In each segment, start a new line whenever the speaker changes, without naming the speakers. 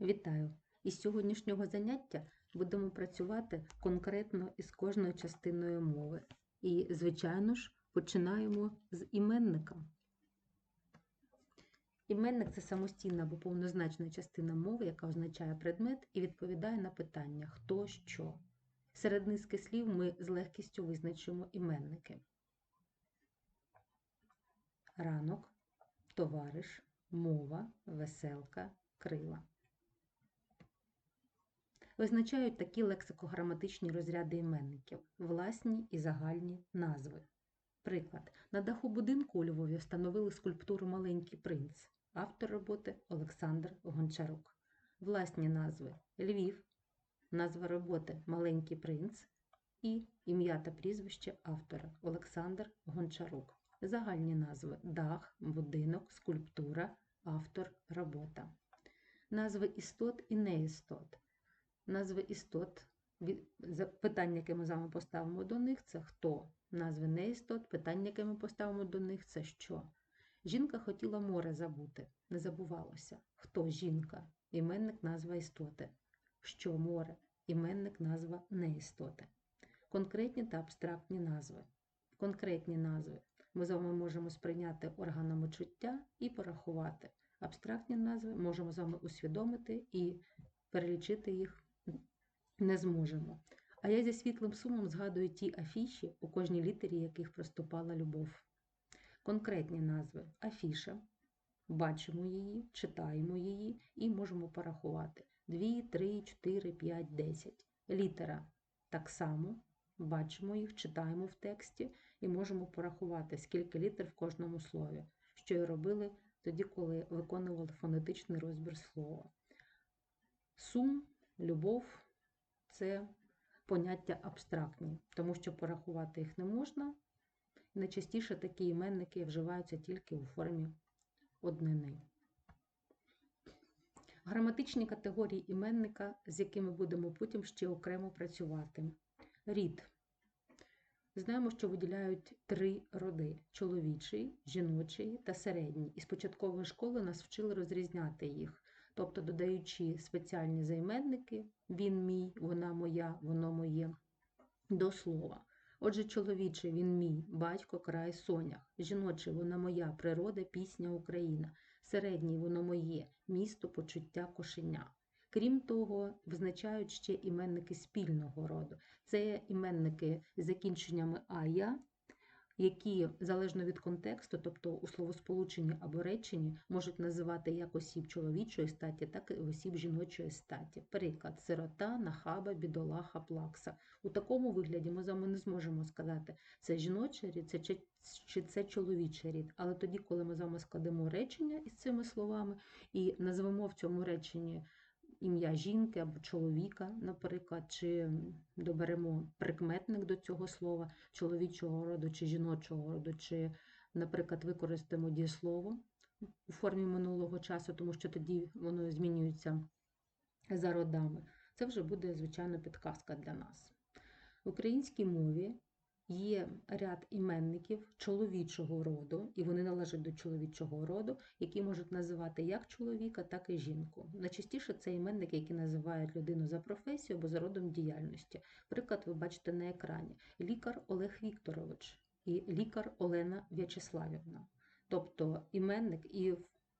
Вітаю! Із сьогоднішнього заняття будемо працювати конкретно із кожною частиною мови. І, звичайно ж, починаємо з іменника. Іменник це самостійна або повнозначна частина мови, яка означає предмет і відповідає на питання хто що. Серед низки слів ми з легкістю визначимо іменники. Ранок, товариш, мова, веселка, крила. Визначають такі лексико-граматичні розряди іменників власні і загальні назви. Приклад. На даху будинку у Львові встановили скульптуру Маленький принц, автор роботи Олександр Гончарук. Власні назви Львів, назва роботи Маленький принц і ім'я та прізвище автора Олександр Гончарук. Загальні назви дах, будинок, скульптура, автор, робота. Назви істот і неістот. Назви істот, питання, яке ми з вами поставимо до них, це хто. Назви неістот, питання, яке ми поставимо до них, це що. Жінка хотіла море забути, не забувалося. Хто жінка? Іменник назва істоти. Що море? Іменник назва неістоти. Конкретні та абстрактні назви. Конкретні назви ми з вами можемо сприйняти органами чуття і порахувати. Абстрактні назви можемо з вами усвідомити і перелічити їх не зможемо. А я зі світлим сумом згадую ті афіші, у кожній літері яких проступала любов. Конкретні назви афіша. Бачимо її, читаємо її і можемо порахувати 2, 3, 4, 5, 10. Літера так само. Бачимо їх, читаємо в тексті і можемо порахувати, скільки літер в кожному слові, що і робили тоді, коли виконували фонетичний розбір слова. Сум, любов це поняття абстрактні, тому що порахувати їх не можна. Найчастіше такі іменники вживаються тільки у формі однини. Граматичні категорії іменника, з якими будемо потім ще окремо працювати. Рід. Знаємо, що виділяють три роди: чоловічий, жіночий та середній. І з початкової школи нас вчили розрізняти їх, тобто додаючи спеціальні займенники він мій, вона моя, воно моє до слова. Отже, чоловічий він мій, батько, край, сонях. Жіночий вона моя, природа, пісня, Україна. Середній воно моє, місто, почуття, кошеня. Крім того, визначають ще іменники спільного роду. Це іменники з закінченнями ая, які залежно від контексту, тобто у словосполученні або реченні, можуть називати як осіб чоловічої статі, так і осіб жіночої статі. Приклад сирота, нахаба, бідолаха, плакса. У такому вигляді ми з вами не зможемо сказати, це жіночий рід, це чи, це чоловічий рід. Але тоді, коли ми з вами складемо речення із цими словами і назвемо в цьому реченні ім'я жінки або чоловіка, наприклад, чи доберемо прикметник до цього слова чоловічого роду чи жіночого роду, чи, наприклад, використаємо дієслово у формі минулого часу, тому що тоді воно змінюється за родами. Це вже буде, звичайно, підказка для нас. В українській мові є ряд іменників чоловічого роду, і вони належать до чоловічого роду, які можуть називати як чоловіка, так і жінку. Найчастіше це іменники, які називають людину за професією або за родом діяльності. Приклад ви бачите на екрані: лікар Олег Вікторович і лікар Олена В'ячеславівна. Тобто іменник і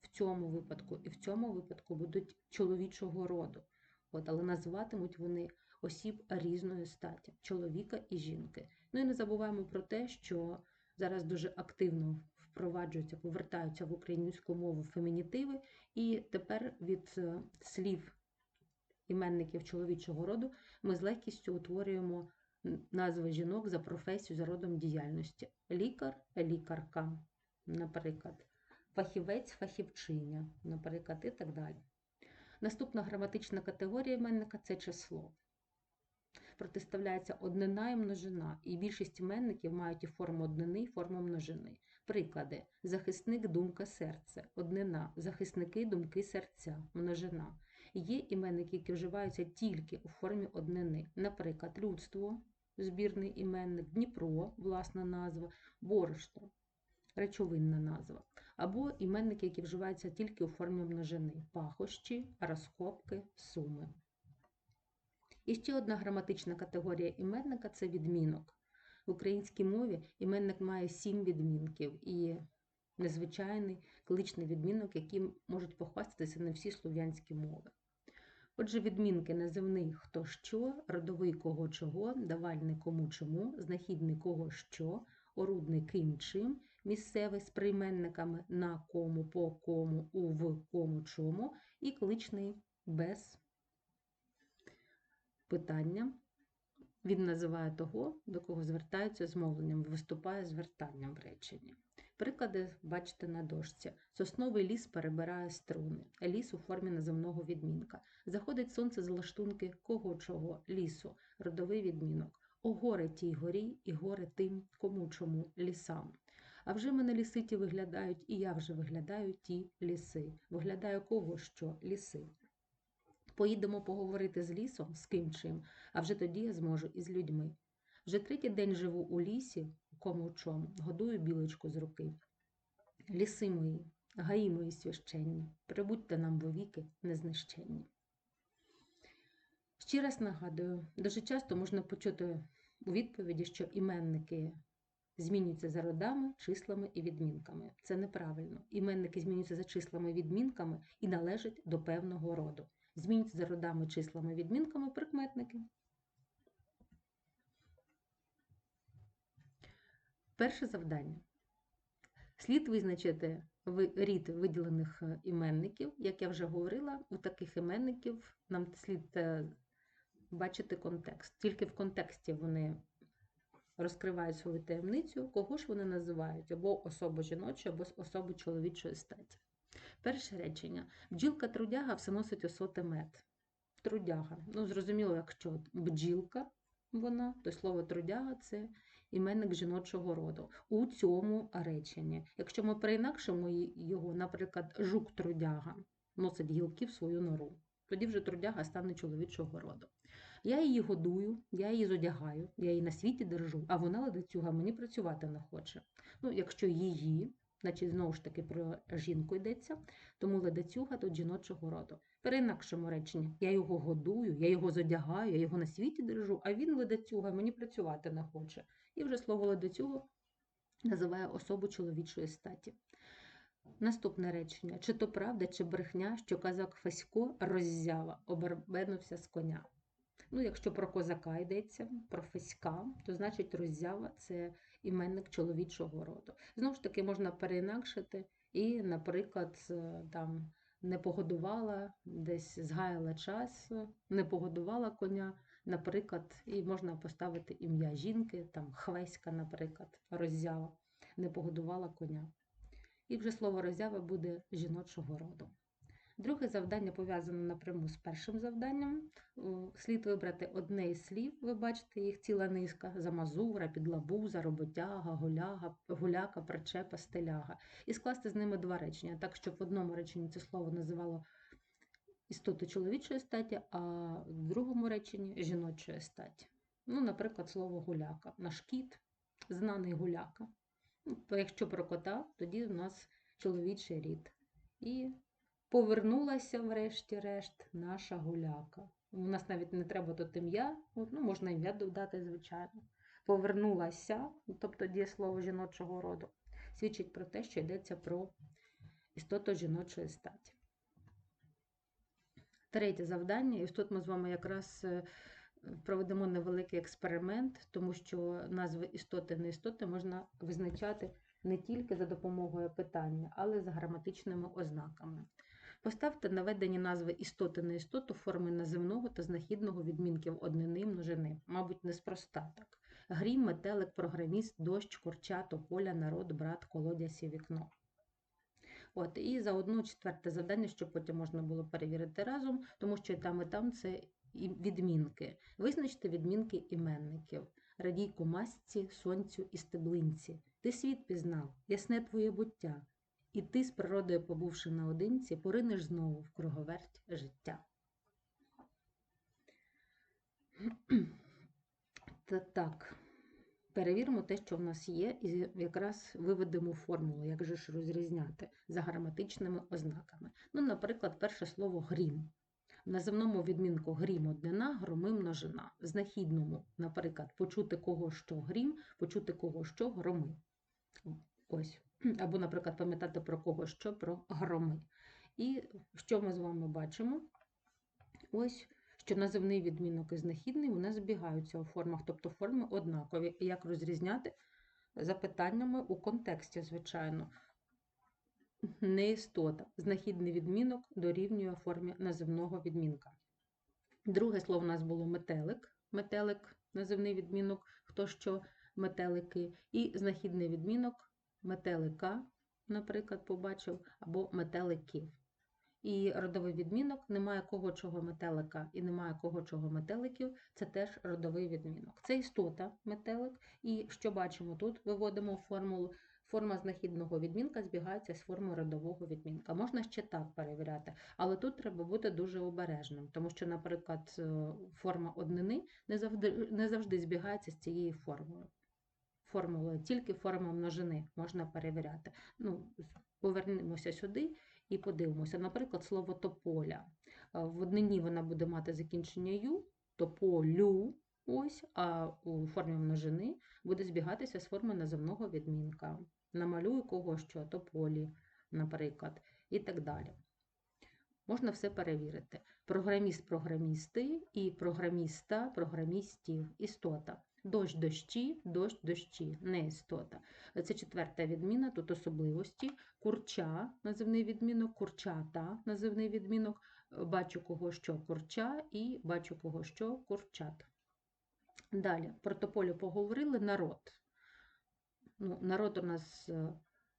в цьому випадку, і в цьому випадку будуть чоловічого роду. От, але називатимуть вони осіб різної статі чоловіка і жінки. Ну і не забуваємо про те, що зараз дуже активно впроваджуються, повертаються в українську мову фемінітиви, і тепер від е, слів іменників чоловічого роду ми з легкістю утворюємо назви жінок за професію, за родом діяльності. Лікар, лікарка, наприклад, фахівець, фахівчиня, наприклад, і так далі. Наступна граматична категорія іменника це число протиставляється однина і множина, і більшість іменників мають і форму однини, і форму множини. Приклади: захисник, думка, серце, однина, захисники, думки, серця, множина. Є іменники, які вживаються тільки у формі однини. Наприклад, людство, збірний іменник, Дніпро, власна назва, борошно. речовинна назва, або іменники, які вживаються тільки у формі множини пахощі, розкопки, суми. І ще одна граматична категорія іменника це відмінок. В українській мові іменник має сім відмінків і незвичайний кличний відмінок, яким можуть похвастатися не всі слов'янські мови. Отже, відмінки називний хто що, родовий кого чого, давальний кому чому, знахідний кого що, орудний ким чим, місцевий з прийменниками на кому, по кому, у в кому чому, і кличний без питання. Він називає того, до кого звертаються з мовленням, виступає звертанням в реченні. Приклади бачите на дошці. Сосновий ліс перебирає струни, ліс у формі наземного відмінка. Заходить сонце з лаштунки кого чого, лісу, родовий відмінок. О горе тій горі, і горе тим, кому чому, лісам. А вже мене ліси ті виглядають, і я вже виглядаю ті ліси. Виглядаю кого що, ліси. Поїдемо поговорити з лісом, з ким чим, а вже тоді я зможу і з людьми. Вже третій день живу у лісі, кому чому, годую білочку з руки. Ліси мої, гаї мої священні, прибудьте нам вовіки незнищенні. Ще раз нагадую, дуже часто можна почути у відповіді, що іменники змінюються за родами, числами і відмінками. Це неправильно. Іменники змінюються за числами і відмінками і належать до певного роду. Змінюються за родами, числами відмінками прикметники. Перше завдання. Слід визначити ви- рід виділених е, іменників. Як я вже говорила, у таких іменників нам слід е, бачити контекст. Тільки в контексті вони розкривають свою таємницю, кого ж вони називають, або особу жіночу, або особу чоловічої статі. Перше речення. Бджілка трудяга все носить осоти мед. Трудяга. Ну, зрозуміло, якщо бджілка вона, то слово трудяга це іменник жіночого роду. У цьому реченні. Якщо ми переінакшимо його, наприклад, жук трудяга носить гілки в свою нору, тоді вже трудяга стане чоловічого роду. Я її годую, я її зодягаю, я її на світі держу, а вона ледацюга мені працювати не хоче. Ну, якщо її, значить знову ж таки про жінку йдеться, тому ледацюга тут жіночого роду. Переінакшимо речення. Я його годую, я його зодягаю, я його на світі держу, а він ледацюга мені працювати не хоче. І вже слово ледацюга називає особу чоловічої статі. Наступне речення. Чи то правда, чи брехня, що казак Фесько роззява, обербенувся з коня. Ну, якщо про козака йдеться, про феська, то значить роззява це іменник чоловічого роду. Знову ж таки, можна переінакшити і, наприклад, там не погодувала, десь згаяла час, не погодувала коня, наприклад, і можна поставити ім'я жінки, там хвеська, наприклад, роззява, не погодувала коня. І вже слово роззява буде жіночого роду. Друге завдання пов'язане напряму з першим завданням. Слід вибрати одне із слів, ви бачите їх ціла низка: замазура, підлабуза, роботяга, гуляга, гуляка, причепа, стеляга. І скласти з ними два речення, так, щоб в одному реченні це слово називало істоту чоловічої статі, а в другому реченні жіночої статі. Ну, наприклад, слово гуляка. Наш кіт, знаний гуляка. Ну, якщо про кота, тоді у нас чоловічий рід. І повернулася, врешті-решт, наша гуляка. У нас навіть не треба тут ім'я, ну, можна ім'я додати, звичайно. Повернулася, тобто дієслово жіночого роду, свідчить про те, що йдеться про істоту жіночої статі. Третє завдання, і тут ми з вами якраз е, проведемо невеликий експеримент, тому що назви істоти і неістоти можна визначати не тільки за допомогою питання, але й за граматичними ознаками. Поставте наведені назви істоти на істоту форми наземного та знахідного відмінків однини і множини, мабуть, неспроста так. Грім, метелик, програміст, дощ, курча, тополя, народ, брат, колодязь і вікно. От, і заодно четверте завдання, щоб потім можна було перевірити разом, тому що і там, і там це відмінки. Визначте відмінки іменників. Радійку масці, сонцю і стеблинці. Ти світ пізнав, ясне твоє буття. І ти, з природою побувши наодинці, поринеш знову в круговерть життя. Та так, Перевіримо те, що в нас є, і якраз виведемо формулу, як же ж розрізняти за граматичними ознаками. Ну, наприклад, перше слово грім. В називному відмінку грім однина, громи множина. В знахідному, наприклад, почути кого що грім, почути кого що громи. Ось. Або, наприклад, пам'ятати про кого що про громи. І що ми з вами бачимо? Ось, що називний відмінок і знахідний у нас збігаються у формах, тобто форми однакові. Як розрізняти за питаннями у контексті, звичайно. Не істота. Знахідний відмінок дорівнює формі називного відмінка. Друге слово у нас було метелик. Метелик, називний відмінок, хто що метелики, і знахідний відмінок метелика, наприклад, побачив, або метеликів. І родовий відмінок немає кого чого метелика і немає кого чого метеликів, це теж родовий відмінок. Це істота метелик. І що бачимо тут? Виводимо формулу. Форма знахідного відмінка збігається з формою родового відмінка. Можна ще так перевіряти, але тут треба бути дуже обережним, тому що, наприклад, е, форма однини не завжди, не завжди збігається з цією формою. Формулою, тільки форма множини можна перевіряти. Ну, Повернемося сюди і подивимося. Наприклад, слово тополя. В однині вона буде мати закінчення ю, тополю, ось, а у формі множини буде збігатися з форми називного відмінка. Намалюю кого що, тополі, наприклад, і так далі. Можна все перевірити. Програміст програмісти і програміста програмістів, істота. Дощ дощі, дощ дощі, не істота. Це четверта відміна, тут особливості. Курча, називний відмінок, курчата, називний відмінок. Бачу кого що курча і бачу кого що курчат. Далі, про тополю поговорили народ. Ну, Народ у нас е,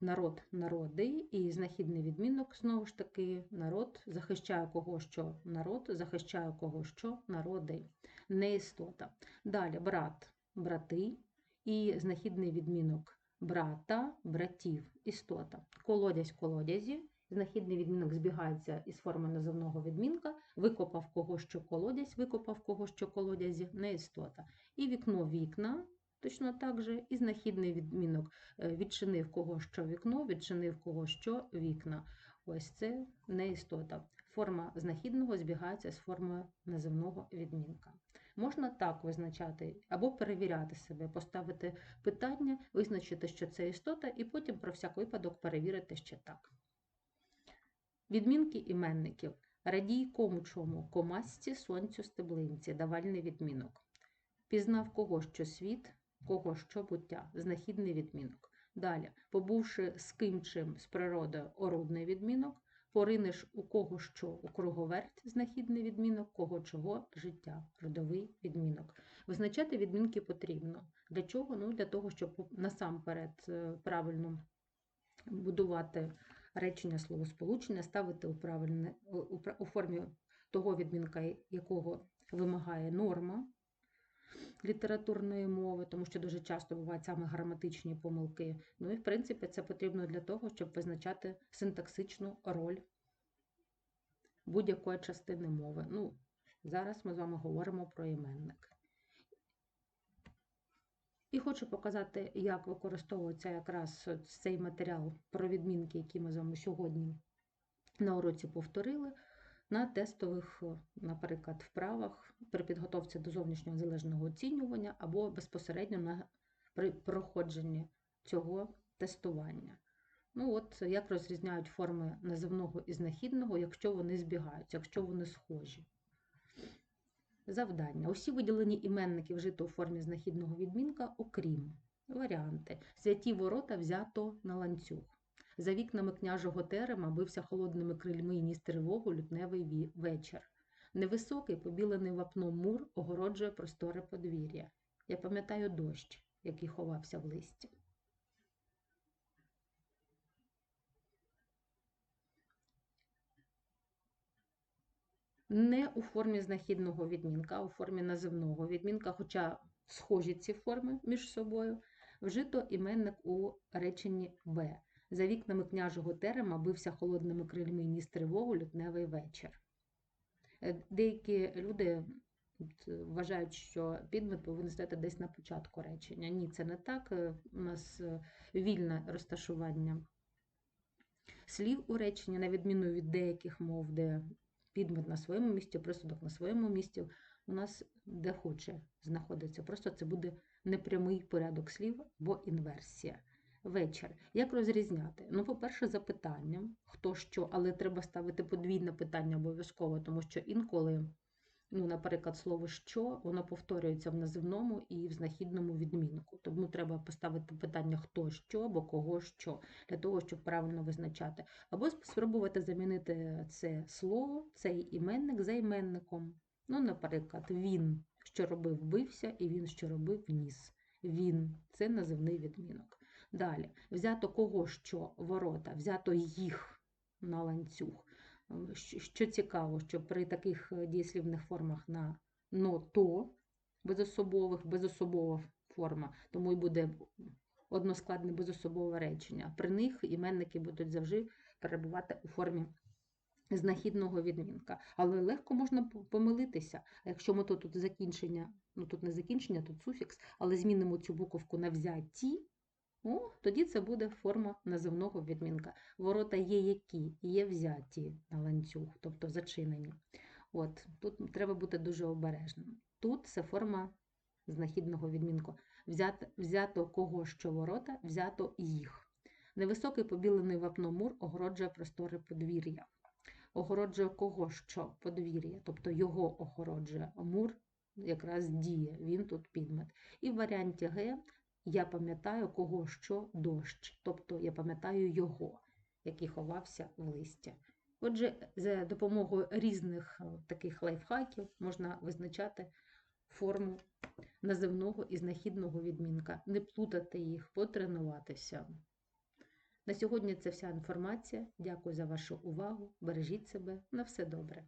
народ народи, і знахідний відмінок, знову ж таки, народ захищає кого що народ, захищає кого що народи, не істота. Далі брат, брати, і знахідний відмінок брата, братів, істота. Колодязь колодязі. Знахідний відмінок збігається із форми називного відмінка, викопав кого що колодязь, викопав кого що колодязі, не істота. І вікно вікна, точно так же, і знахідний відмінок е, відчинив кого що вікно, відчинив кого що вікна. Ось це не істота. Форма знахідного збігається з формою називного відмінка. Можна так визначати або перевіряти себе, поставити питання, визначити, що це істота, і потім про всяк випадок перевірити ще так. Відмінки іменників. Радій кому чому, комасці, сонцю, стеблинці, давальний відмінок. Пізнав кого що світ, кого що буття, знахідний відмінок. Далі, побувши з ким чим з природою орудний відмінок, поринеш у кого що у круговерть, знахідний відмінок, кого чого життя, родовий відмінок. Визначати відмінки потрібно. Для чого? Ну, Для того, щоб насамперед е, правильно будувати речення словосполучення, ставити у, у формі того відмінка, якого вимагає норма літературної мови, тому що дуже часто бувають саме граматичні помилки. Ну і, в принципі, це потрібно для того, щоб визначати синтаксичну роль будь-якої частини мови. Ну, Зараз ми з вами говоримо про іменник. І хочу показати, як використовується якраз цей матеріал про відмінки, які ми з вами сьогодні на уроці повторили, на тестових, наприклад, вправах при підготовці до зовнішнього залежного оцінювання або безпосередньо на, при проходженні цього тестування. Ну, от як розрізняють форми називного і знахідного, якщо вони збігаються, якщо вони схожі. Завдання. Усі виділені іменники вжито у формі знахідного відмінка, окрім варіанти. Святі ворота взято на ланцюг. За вікнами княжого терема бився холодними крильми і ніс тривогу лютневий вечір. Невисокий, побілений вапном мур огороджує просторе подвір'я. Я пам'ятаю дощ, який ховався в листі. не у формі знахідного відмінка, а у формі називного відмінка, хоча схожі ці форми між собою, вжито іменник у реченні Б. За вікнами княжого терема бився холодними крильми ніс тривогу лютневий вечір. Е, деякі люди Вважають, що підмет повинен стояти десь на початку речення. Ні, це не так. Е, У нас е, вільне розташування слів у реченні, на відміну від деяких мов, де підмет на своєму місці, присудок на своєму місці, у нас де хоче знаходиться. Просто це буде непрямий порядок слів або інверсія. Вечір. Як розрізняти? Ну, по-перше, запитанням, хто що, але треба ставити подвійне питання обов'язково, тому що інколи, ну, наприклад, слово що, воно повторюється в називному і в знахідному відмінку. Тому треба поставити питання хто що або кого що, для того, щоб правильно визначати. Або спробувати замінити це слово, цей іменник за іменником. Ну, наприклад, він, що робив, бився, і він, що робив, ніс. Він це називний відмінок. Далі, взято кого що ворота, взято їх на ланцюг. Ем, Що цікаво, що при таких е, дієслівних формах на но то безособових, безособова форма, тому і буде односкладне безособове речення. При них іменники будуть завжди перебувати у формі знахідного відмінка. Але легко можна помилитися. Якщо ми то тут закінчення, ну тут не закінчення, тут суфікс, але змінимо цю буковку на взяті, о, тоді це буде форма називного відмінка. Ворота є які, є взяті на ланцюг, тобто зачинені. От, тут треба бути дуже обережним. Тут це форма знахідного відмінку. Взято, взято кого що ворота, взято їх. Невисокий побілений вапномур огороджує простори подвір'я. Огороджує кого що подвір'я, тобто його огороджує. Мур якраз діє, він тут підмет. І в варіанті Г я пам'ятаю кого що дощ, тобто я пам'ятаю його, який ховався в листі. Отже, за допомогою різних е, таких лайфхаків можна визначати форму називного і знахідного відмінка, не плутати їх, потренуватися. На сьогодні це вся інформація. Дякую за вашу увагу. Бережіть себе. На все добре.